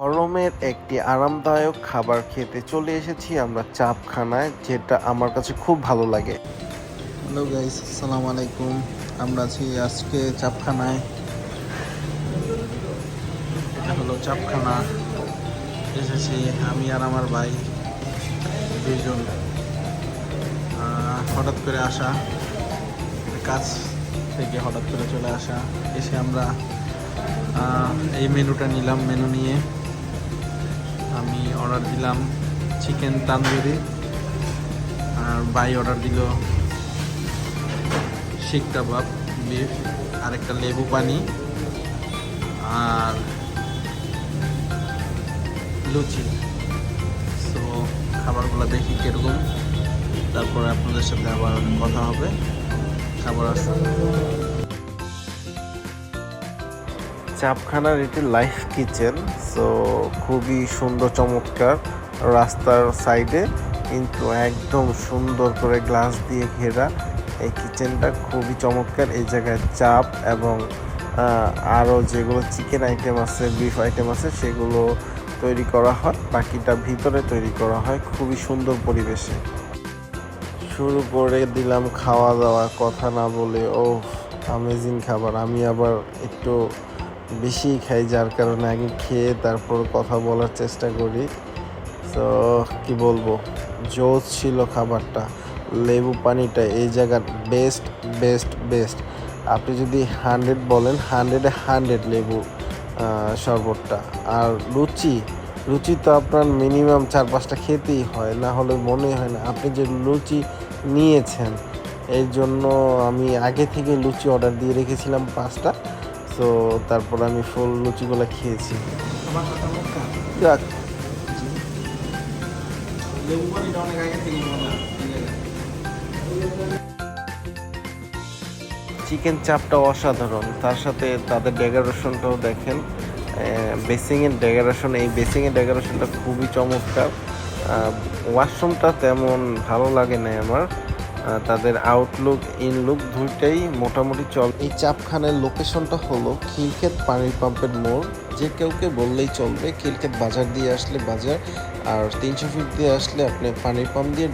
গরমের একটি আরামদায়ক খাবার খেতে চলে এসেছি আমরা চাপখানায় যেটা আমার কাছে খুব ভালো লাগে। হ্যালো গাইস আসসালামু আলাইকুম। আমরা আছি আজকে চাপখানায়। এটা হলো চাপখানা। এসেছি আমি আর আমার ভাই দুইজন। আহ, হঠাৎ করে আসা কাজ থেকে হঠাৎ করে চলে আসা। এসে আমরা এই মেনুটা নিলাম মেনু নিয়ে। আমি অর্ডার দিলাম চিকেন তান্দুরি আর ভাই অর্ডার দিল শিক কাবাব বিফ আর একটা লেবু পানি আর লুচি। তো খাবারগুলো দেখি কীরকম। তারপরে আপনাদের সাথে আবার কথা হবে। খাবার আসুন চাপখানার এটি লাইফ কিচেন সো খুবই সুন্দর চমৎকার রাস্তার সাইডে কিন্তু একদম সুন্দর করে গ্লাস দিয়ে ঘেরা এই কিচেনটা খুবই চমৎকার। এই জায়গায় চাপ এবং আরও যেগুলো চিকেন আইটেম আছে বিফ আইটেম আছে, সেগুলো তৈরি করা হয়। বাকিটা ভিতরে তৈরি করা হয় খুবই সুন্দর পরিবেশে। শুরু করে দিলাম খাওয়া দাওয়া কথা না বলে ও আমেজিং খাবার। আমি আবার একটু বেশি খাই, যার কারণে আগে খেয়ে তারপর কথা বলার চেষ্টা করি। তো, কি বলব? জোস ছিল খাবারটা। লেবু পানিটা এই জায়গার বেস্ট বেস্ট বেস্ট আপনি যদি হান্ড্রেড বলেন হান্ড্রেডে হান্ড্রেড লেবু শরবতটা। আর লুচি লুচি তো আপনার মিনিমাম চার পাঁচটা খেতেই হয়, না হলে মনে হয় না। আপনি যে লুচি নিয়েছেন, এর জন্য আমি আগে থেকে লুচি অর্ডার দিয়ে রেখেছিলাম পাঁচটা। তো তারপর আমি ফুল লুচিগুলো খেয়েছি। যাক। চিকেন চাপটা অসাধারণ। তার সাথে তাদের ডেকোরেশনটাও দেখেন। বেসিংয়ের ডেকোরেশন এই বেসিংয়ের ডেকোরেশনটা খুবই চমৎকার। ওয়াশরুমটা তেমন ভালো লাগে না আমার। তাদের আউটলুক ইনলুক দুইটাই মোটামুটি চল এই চাপখানের লোকেশনটা হলো খিলক্ষেত পানির পাম্পের মোড়। যে কেউকে বললেই চলবে, খিলক্ষেত বাজার দিয়ে আসলে বাজার, আর তিনশো ফিট দিয়ে আসলে আপনি পানির পাম্প দিয়ে